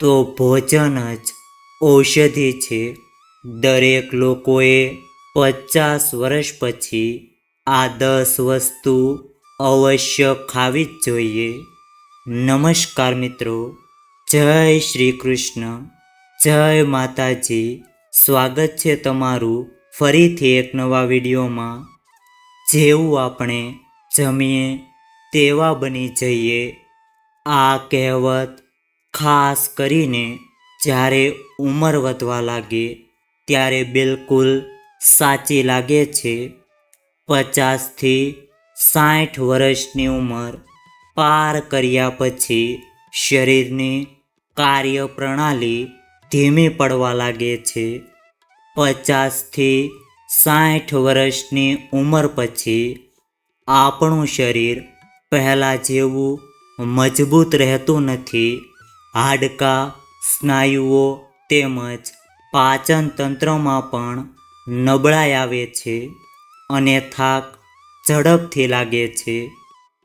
તો ભોજન જ ઔષધિ છે. દરેક લોકોએ પચાસ વર્ષ પછી આ દસ વસ્તુ અવશ્ય ખાવી જ જોઈએ. નમસ્કાર મિત્રો, જય શ્રી કૃષ્ણ, જય માતાજી. સ્વાગત છે તમારું ફરીથી એક નવા વિડીયોમાં. જેવું આપણે જમીએ તેવા બની જઈએ. આ કહેવત ખાસ કરીને જ્યારે ઉંમર વધવા લાગે, ત્યારે બિલકુલ સાચી લાગે છે. પચાસથી સાઠ વર્ષની ઉંમર પાર કર્યા પછી શરીરની કાર્યપ્રણાલી ધીમી પડવા લાગે છે. પચાસથી સાઠ વર્ષની ઉંમર પછી આપણું શરીર પહેલાં જેવું મજબૂત રહેતું નથી. હાડકાં, સ્નાયુઓ તેમજ પાચન તંત્રમાં પણ નબળાઈ આવે છે અને થાક ઝડપથી લાગે છે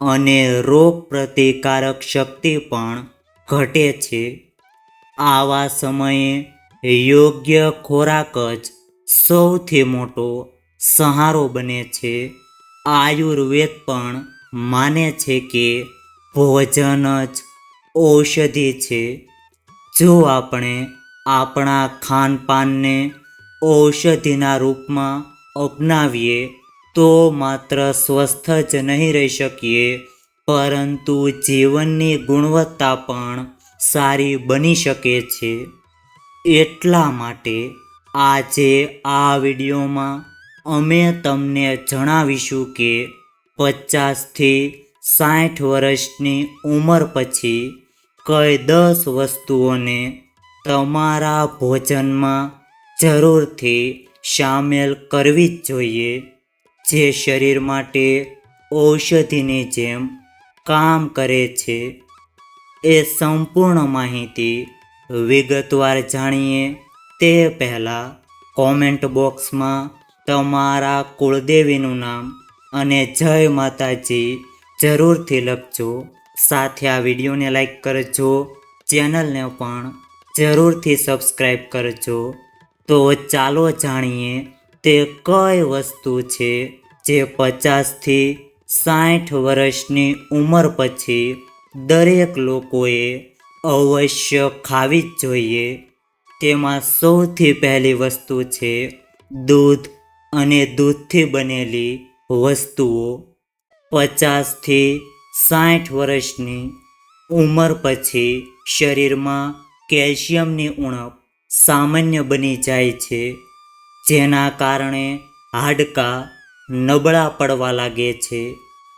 અને રોગ પ્રતિકારક શક્તિ પણ ઘટે છે. આવા સમયે યોગ્ય ખોરાક જ સૌથી મોટો સહારો બને છે. આયુર્વેદ પણ માને છે કે ભોજન જ ઔષધિ છે. જો આપણે આપણા ખાનપાનને ઔષધિના રૂપમાં અપનાવીએ, તો માત્ર સ્વસ્થ જ નહીં રહી શકીએ, પરંતુ જીવનની ગુણવત્તા પણ સારી બની શકે છે. એટલા માટે આજે આ વિડીયોમાં અમે તમને જણાવીશું કે પચાસથી સાઠ વર્ષની ઉંમર પછી કઈ દસ વસ્તુઓને તમારા ભોજનમાં જરૂરથી સામેલ કરવી જ જોઈએ. જે શરીર માટે ઔષધિની જેમ કામ કરે છે, એ સંપૂર્ણ માહિતી વિગતવાર જાણીએ તે પહેલાં કોમેન્ટ બોક્સમાં તમારા કુળદેવીનું નામ અને જય માતાજી જરૂરથી લખજો. સાથે આ વિડીયોને લાઈક કરજો, ચેનલને પણ જરૂરથી સબસ્ક્રાઈબ કરજો. તો ચાલો જાણીએ તે કઈ વસ્તુ છે જે પચાસથી સાઠ વર્ષની ઉંમર પછી દરેક લોકોએ અવશ્ય ખાવી જ જોઈએ. તેમાં સૌથી પહેલી વસ્તુ છે દૂધ અને દૂધથી બનેલી વસ્તુઓ. પચાસથી સાઠ વર્ષની ઉંમર પછી શરીરમાં કેલ્શિયમની ઉણપ સામાન્ય બની જાય છે, જેના કારણે હાડકાં નબળા પડવા લાગે છે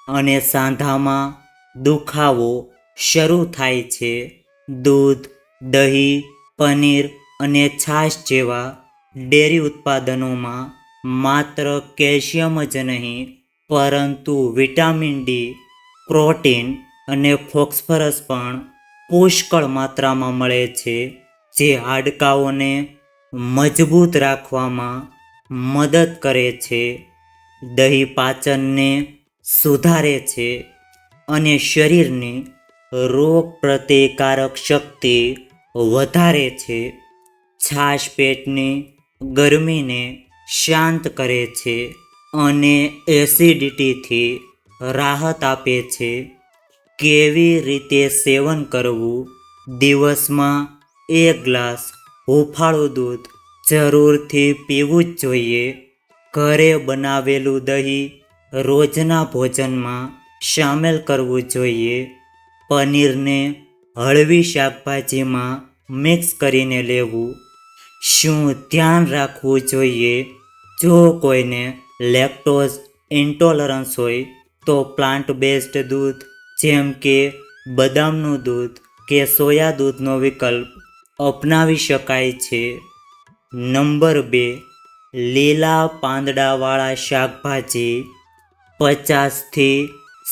અને સાંધામાં દુખાવો શરૂ થાય છે. દૂધ, દહીં, પનીર અને છાશ જેવા ડેરી ઉત્પાદનોમાં માત્ર કેલ્શિયમ જ નહીં, પરંતુ વિટામિન ડી પ્રોટીન અને ફોસ્ફરસ પણ પુષ્કળ માત્રામાં મળે છે, જે હાડકાઓને મજબૂત રાખવામાં મદદ કરે છે, દહીં પાચનને સુધારે છે અને શરીરની રોગ પ્રતિકારક શક્તિ વધારે છે. છાશ પેટની ગરમીને શાંત કરે છે અને એસિડિટીથી રાહત આપે છે. કેવી રીતે સેવન કરવું? દિવસમાં એક ગ્લાસ હુંફાળું દૂધ જરૂરથી પીવું જ જોઈએ. ઘરે બનાવેલું દહીં રોજના ભોજનમાં સામેલ કરવું જોઈએ. પનીરને હળવી શાકભાજીમાં મિક્સ કરીને લેવું. શું ધ્યાન રાખવું જોઈએ? જો કોઈને લેક્ટોઝ ઇન્ટોલરન્સ હોય તો પ્લાન્ટ બેઝડ દૂધ, જેમ કે બદામનું દૂધ કે સોયા દૂધનો વિકલ્પ અપનાવી શકાય છે. નંબર બે, લીલા પાંદડાવાળા શાકભાજી. પચાસથી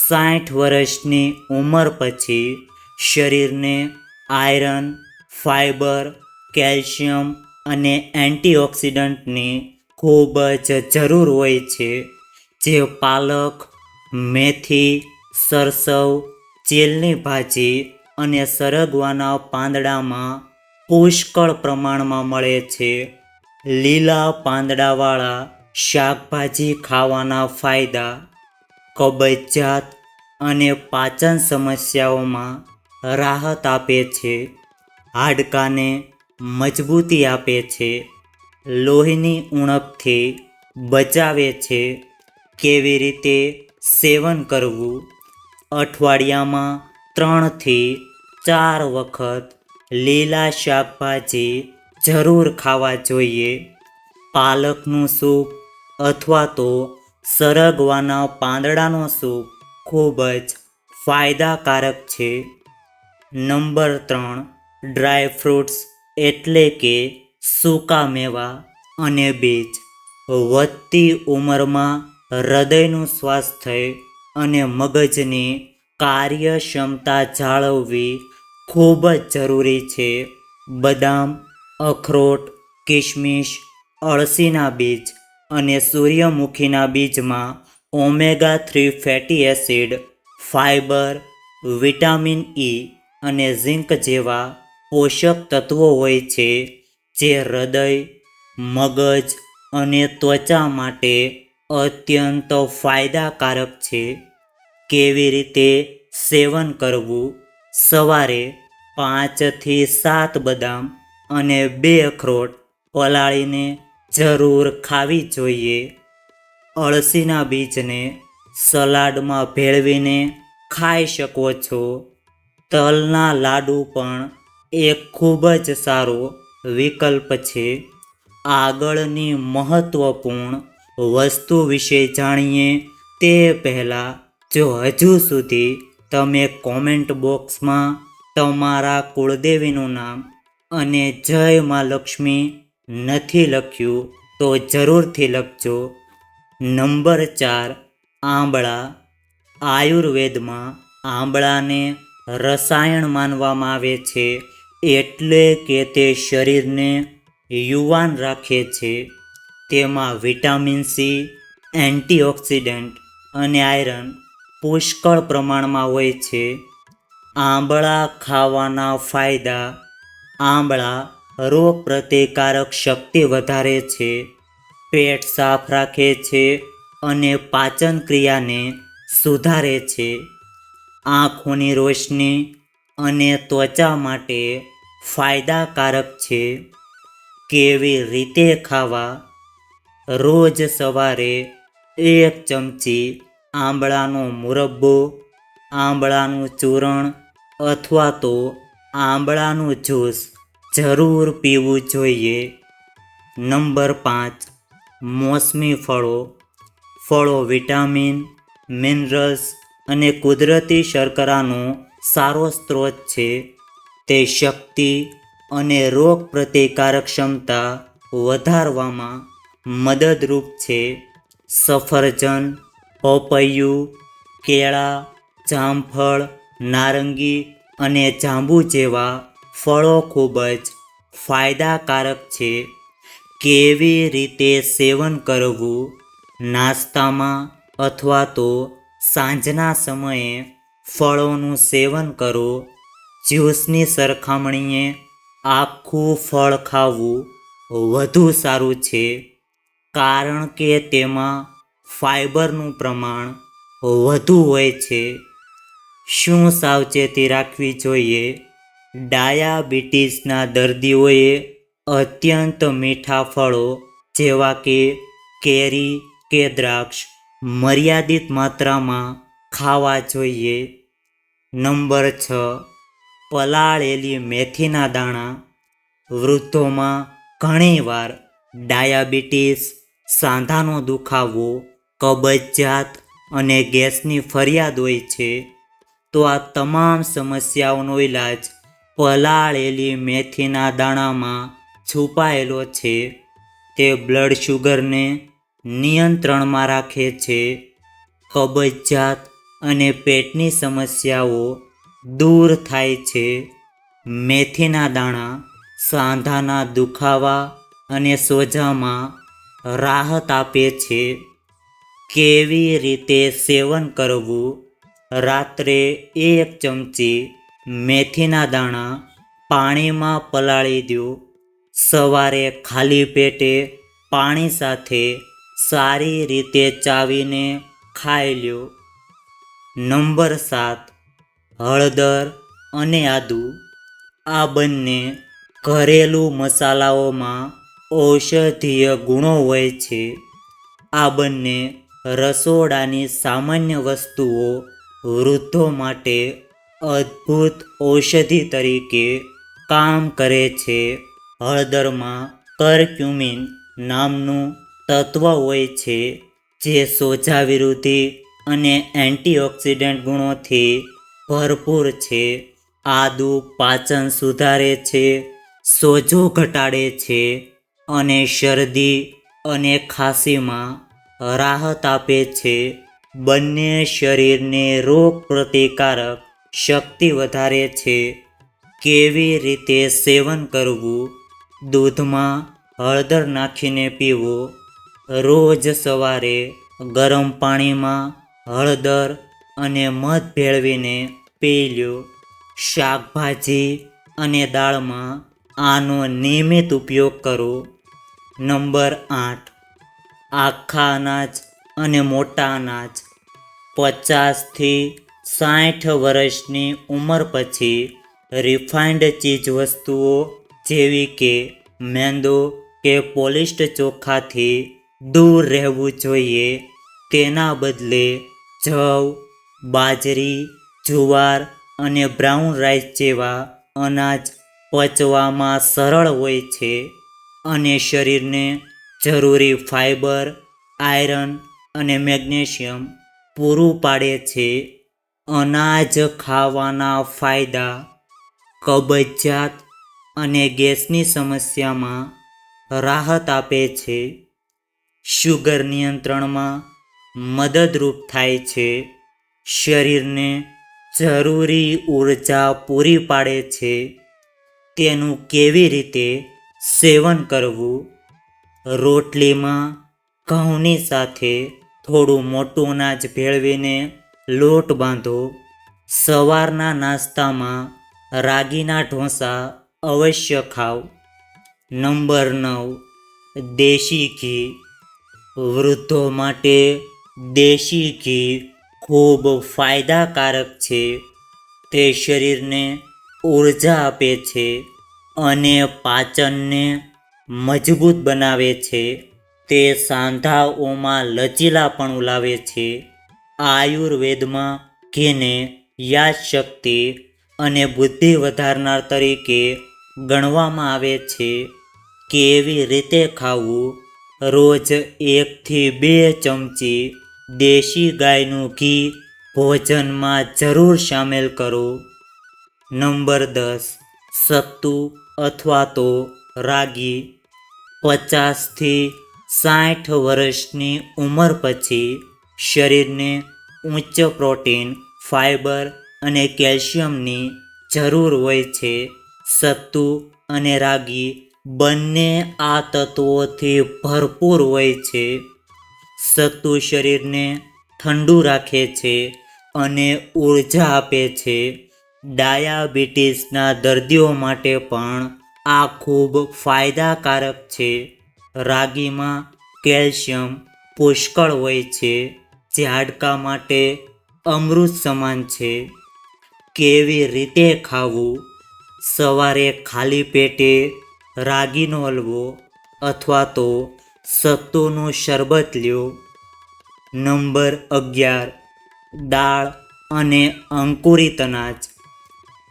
સાઠ વર્ષની ઉંમર પછી શરીરને આયરન ફાઇબર કેલ્શિયમ અને એન્ટીઓક્સિડન્ટની ખૂબ જ જરૂર હોય છે. જે પાલક મેથી, સરસવ ચેલની ભાજી અને સરગવાના પાંદડામાં પુષ્કળ પ્રમાણમાં મળે છે. લીલા પાંદડાવાળા શાકભાજી ખાવાના ફાયદા, કબજિયાત અને પાચન સમસ્યાઓમાં રાહત આપે છે. હાડકાને મજબૂતી આપે છે. લોહીની ઉણપથી બચાવે છે. કેવી રીતે સેવન કરવું અઠવાડિયામાં ત્રણથી ચાર વખત લીલા શાકભાજી જરૂર ખાવા જોઈએ. પાલકનું સૂપ અથવા તો સરગવાના પાંદડાનો સૂપ ખૂબ જ ફાયદાકારક છે. નંબર ત્રણ, ડ્રાય ફ્રૂટ્સ એટલે કે સૂકા મેવા અને બીજ. વધતી ઉંમરમાં હૃદયનું સ્વાસ્થ્ય અને મગજની કાર્યક્ષમતા જાળવવી ખૂબ જ જરૂરી છે. બદામ, અખરોટ કિશમિશ અળસીના બીજ અને સૂર્યમુખીના બીજમાં omega three fatty acid fibre vitamin E અને ઝિંક જેવા પોષક તત્વો હોય છે જે હૃદય, મગજ અને ત્વચા માટે અત્યંત ફાયદાકારક છે. કેવી રીતે સેવન કરવું? સવારે પાંચથી સાત બદામ અને બે અખરોટ પલાળીને જરૂર ખાવી જોઈએ. અળસીના બીજને સલાડમાં ભેળવીને ખાઈ શકો છો. તલના લાડુ પણ એક ખૂબ જ સારો વિકલ્પ છે. આગળની મહત્વપૂર્ણ વસ્તુ વિશે જાણીએ તે પહેલાં જો હજુ સુધી તમે કોમેન્ટ બોક્સમાં તમારા કુળદેવીનું નામ અને જય મા લક્ષ્મી નથી લખ્યું, તો જરૂરથી લખજો. નંબર ચાર, આંબળા. આયુર્વેદમાં આંબળાને રસાયણ માનવામાં આવે છે એટલે કે તે શરીરને યુવાન રાખે છે. તેમાં વિટામિન સી, એન્ટીઓક્સિડન્ટ અને આયરન પુષ્કળ પ્રમાણમાં હોય છે. આંબળા ખાવાના ફાયદા. આંબળા રોગ પ્રતિકારક શક્તિ વધારે છે. પેટ સાફ રાખે છે અને પાચન ક્રિયાને સુધારે છે. આંખોની રોશની અને ત્વચા માટે ફાયદાકારક છે. કેવી રીતે ખાવા? રોજ સવારે એક ચમચી આંબળાનો મુરબ્બો, આંબળાનું ચૂરણ અથવા તો આંબળાનું જ્યુસ જરૂર પીવું જોઈએ. નંબર પાંચ, મોસમી ફળો. ફળો વિટામિન, મિનરલ્સ અને કુદરતી શર્કરાનો સારો સ્ત્રોત છે. તે શક્તિ અને રોગ પ્રતિકારક ક્ષમતા વધારવામાં મદદરૂપ છે. સફરજન, પપૈયું, કેળા, જામફળ, નારંગી અને જાંબુ જેવા ફળો ખૂબ જ ફાયદાકારક છે. કેવી રીતે સેવન કરવું? નાસ્તામાં અથવા તો સાંજના સમયે ફળોનું સેવન કરો. જ્યુસની સરખામણીએ આખું ફળ ખાવું વધુ સારું છે. કારણ કે તેમાં ફાઇબરનું પ્રમાણ વધુ હોય છે. શું સાવચેતી રાખવી જોઈએ? ડાયાબિટીસના દર્દીઓએ અત્યંત મીઠા ફળો જેવા કે કેરી કે દ્રાક્ષ મર્યાદિત માત્રામાં ખાવા જોઈએ. નંબર છ, પલાળેલી મેથીના દાણા વૃદ્ધોમાં ઘણીવાર ડાયાબિટીસ સાંધાનો દુખાવો, કબજિયાત અને ગેસની ફરિયાદ હોય છે, તો આ તમામ સમસ્યાઓનો ઈલાજ પલાળેલી મેથીના દાણામાં છુપાયેલો છે. તે બ્લડ શુગરને નિયંત્રણમાં રાખે છે. કબજિયાત અને પેટની સમસ્યાઓ દૂર થાય છે. મેથીના દાણા સાંધાના દુખાવા અને સોજામાં રાહત આપે છે. કેવી રીતે સેવન કરવું? રાત્રે એક ચમચી મેથીના દાણા પાણીમાં પલાળી દો. સવારે ખાલી પેટે પાણી સાથે સારી રીતે ચાવીને ખાઈ લ્યો નંબર સાત, હળદર અને આદુ. આ બંને ઘરેલું મસાલાઓમાં ઔષધીય ગુણો હોય છે. આ બંને રસોડાની સામાન્ય વસ્તુઓ વૃદ્ધો માટે અદ્ભુત ઔષધિ તરીકે કામ કરે છે. હળદરમાં કરક્યુમિન નામનું તત્વ હોય છે, જે સોજા વિરોધી અને એન્ટીઓક્સિડન્ટ ગુણોથી ભરપૂર છે. આદુ પાચન સુધારે છે, સોજો ઘટાડે છે. અને શરદી અને ખાંસીમાં રાહત આપે છે. બંને શરીરને રોગ પ્રતિકારક શક્તિ વધારે છે. કેવી રીતે સેવન કરવું? દૂધમાં હળદર નાખીને પીવું. રોજ સવારે ગરમ પાણીમાં હળદર અને મધ ભેળવીને પી લ્યો. શાકભાજી અને દાળમાં આનો નિયમિત ઉપયોગ કરો. નંબર આઠ. આખા અનાજ અને મોટા અનાજ. પચાસથી સાઠ વર્ષની ઉંમર પછી રિફાઇન્ડ ચીજ વસ્તુઓ જેવી કે મેંદો કે પોલિસ્ડ ચોખાથી દૂર રહેવું જોઈએ. તેના બદલે જવ, બાજરી, જુવાર અને બ્રાઉન રાઈસ જેવા અનાજ પચવામાં સરળ હોય છે. અને શરીરને જરૂરી ફાઇબર આયરન અને મેગ્નેશિયમ પૂરું પાડે છે. અનાજ ખાવાના ફાયદા, કબજિયાત અને ગેસની સમસ્યામાં રાહત આપે છે. શુગર નિયંત્રણમાં મદદરૂપ થાય છે. શરીરને જરૂરી ઊર્જા પૂરી પાડે છે. તેનું કેવી રીતે સેવન કરવું, રોટલીમાં ઘઉંની સાથે થોડું મોટું અનાજ ભેળવીને લોટ બાંધો. સવારના નાસ્તામાં રાગીના ઢોસા અવશ્ય ખાવ. નંબર નવ, દેશી ઘી. વૃદ્ધો માટે દેશી ઘી ખૂબ ફાયદાકારક છે. તે શરીરને ઊર્જા આપે છે. અને પાચનને મજબૂત બનાવે છે. તે સાંધાઓમાં લચીલાપણું લાવે છે. આયુર્વેદમાં ઘીને યાદશક્તિ અને બુદ્ધિ વધારનાર તરીકે ગણવામાં આવે છે કેવી રીતે ખાવું રોજ એકથી બે ચમચી દેશી ગાયનું ઘી ભોજનમાં જરૂર સામેલ કરો. નંબર દસ. સત્તુ અથવા તો રાગી પચાસથી સાઠ વર્ષની ઉંમર પછી શરીરને ઉચ્ચ પ્રોટીન ફાઇબર અને કેલ્શિયમની જરૂર હોય છે. સત્તુ અને રાગી બંને આ તત્વોથી ભરપૂર હોય છે. સત્તુ શરીરને ઠંડુ રાખે છે અને ઊર્જા આપે છે. ડાયાબિટીસના દર્દીઓ માટે પણ આ ખૂબ ફાયદાકારક છે. રાગીમાં કેલ્શિયમ પુષ્કળ હોય છે, જે હાડકા માટે અમૃત સમાન છે. કેવી રીતે ખાવું? સવારે ખાલી પેટે રાગીનો હલવો અથવા તો સત્તુનું શરબત લ્યો. નંબર અગિયાર, દાળ અને અંકુરિત અનાજ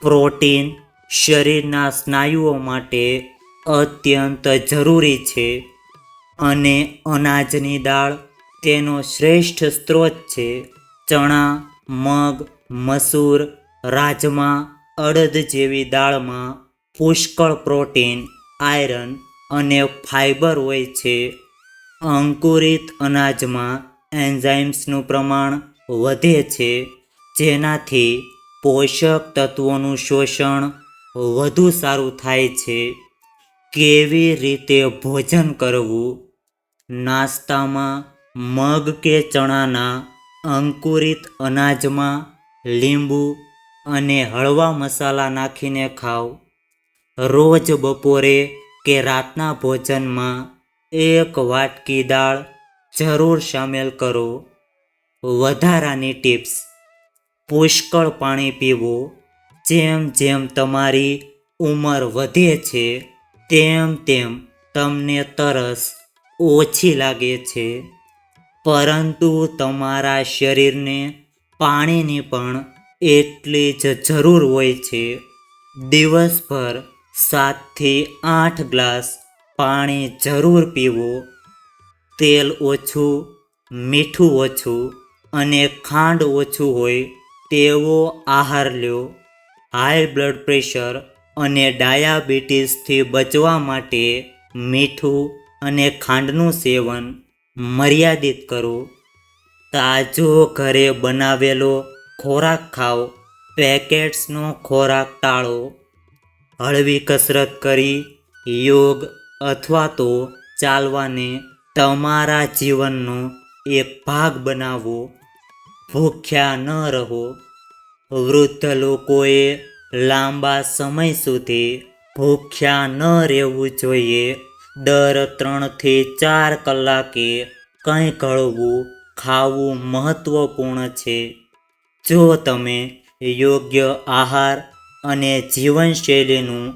પ્રોટીન શરીરના સ્નાયુઓ માટે અત્યંત જરૂરી છે અને અનાજની દાળ તેનો શ્રેષ્ઠ સ્ત્રોત છે. ચણા, મગ, મસૂર, રાજમા, અડદ જેવી દાળમાં પુષ્કળ પ્રોટીન, આયરન અને ફાઇબર હોય છે. અંકુરિત અનાજમાં એન્ઝાઇમ્સનું પ્રમાણ વધે છે જેનાથી પોષક તત્વોનું શોષણ વધુ સારું થાય છે. કેવી રીતે ભોજન કરવું? નાસ્તામાં મગ કે ચણાના અંકુરિત અનાજમાં લીંબુ અને હળવા મસાલા નાખીને ખાઓ રોજ બપોરે કે રાતના ભોજનમાં એક વાટકી દાળ જરૂર સામેલ કરો. વધારાની ટિપ્સ પુષ્કળ પાણી પીવું, જેમ જેમ તમારી ઉંમર વધે છે, તેમ તેમ તમને તરસ ઓછી લાગે છે. પરંતુ તમારા શરીરને પાણીની પણ એટલી જ જરૂર હોય છે. દિવસભર સાતથી આઠ ગ્લાસ પાણી જરૂર પીવું. તેલ ઓછું, મીઠું ઓછું અને ખાંડ ઓછું હોય તેવો આહાર લ્યો હાઈ બ્લડ પ્રેશર અને ડાયાબિટીસથી બચવા માટે મીઠું અને ખાંડનું સેવન મર્યાદિત કરો. તાજો ઘરે બનાવેલો ખોરાક ખાઓ, પેકેટ્સનો ખોરાક ટાળો. હળવી કસરત કરી, યોગ અથવા તો ચાલવાને તમારા જીવનનો એક ભાગ બનાવો. ભૂખ્યા ન રહો. વૃદ્ધ લોકોએ લાંબા સમય સુધી ભૂખ્યા ન રહેવું જોઈએ. દર ત્રણથી ચાર કલાકે કંઈ ગળવું ખાવું મહત્વપૂર્ણ છે. જો તમે યોગ્ય આહાર અને જીવનશૈલીનું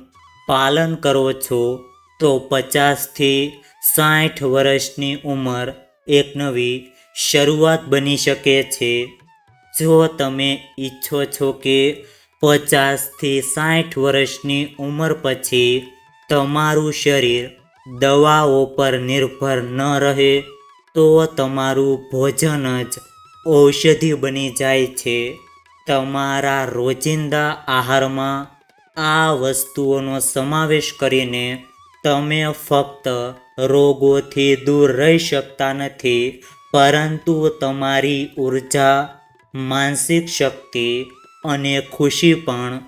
પાલન કરો છો, તો પચાસથી સાઠ વર્ષની ઉંમર એક નવી શરૂઆત બની શકે છે. જો તમે ઈચ્છો છો કે પચાસથી સાઠ વર્ષની ઉંમર પછી તમારું શરીર દવાઓ પર નિર્ભર ન રહે, તો તમારું ભોજન જ ઔષધિ બની જાય છે. તમારા રોજિંદા આહારમાં આ વસ્તુઓનો સમાવેશ કરીને તમે ફક્ત રોગોથી દૂર રહી શકતા નથી પરંતુ તમારી ઊર્જા માનસિક શક્તિ અને ખુશી પણ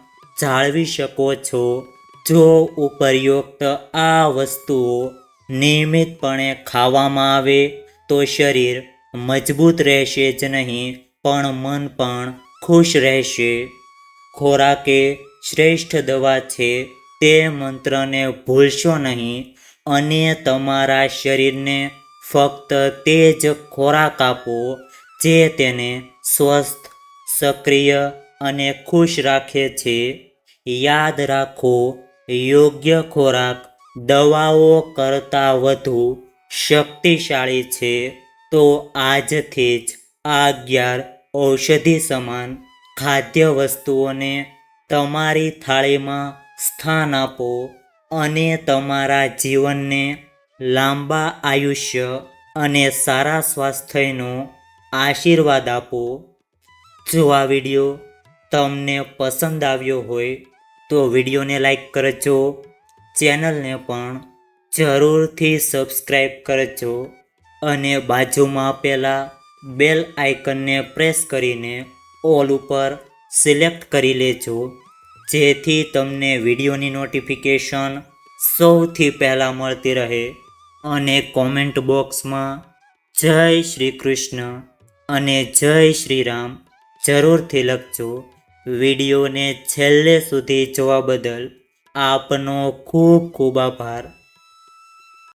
જાળવી શકો છો. જો ઉપરયુક્ત આ વસ્તુઓ નિયમિતપણે ખાવામાં આવે, તો શરીર મજબૂત રહેશે જ નહીં, પણ મન પણ ખુશ રહેશે. ખોરાક એ શ્રેષ્ઠ દવા છે, તે મંત્રને ભૂલશો નહીં, અને તમારા શરીરને ફક્ત તે જ ખોરાક આપો જે તેને સ્વસ્થ, સક્રિય અને ખુશ રાખે છે. યાદ રાખો, યોગ્ય ખોરાક દવાઓ કરતાં વધુ શક્તિશાળી છે. તો આજથી જ આ અગિયાર ઔષધિ સમાન ખાદ્ય વસ્તુઓને તમારી થાળીમાં સ્થાન આપો અને તમારા જીવનને લાંબા આયુષ્ય અને સારા સ્વાસ્થ્યનો આશીર્વાદ આપો. જો આ વીડિયો તમને પસંદ આવ્યો હોય, તો વિડીયોને લાઈક કરજો. ચેનલને પણ જરૂરથી સબસ્ક્રાઈબ કરજો અને બાજુમાં આપેલા બેલ આઇકનને પ્રેસ કરીને ઓલ ઉપર સિલેક્ટ કરી લેજો. જેથી તમને વિડીયોની નોટિફિકેશન સૌથી પહેલાં મળતી રહે. અને કોમેન્ટ બોક્સમાં જય શ્રી કૃષ્ણ અને જય શ્રી રામ જરૂરથી લખજો. વિડીયોને છેલ્લે સુધી જોવા બદલ આપનો ખૂબ ખૂબ આભાર.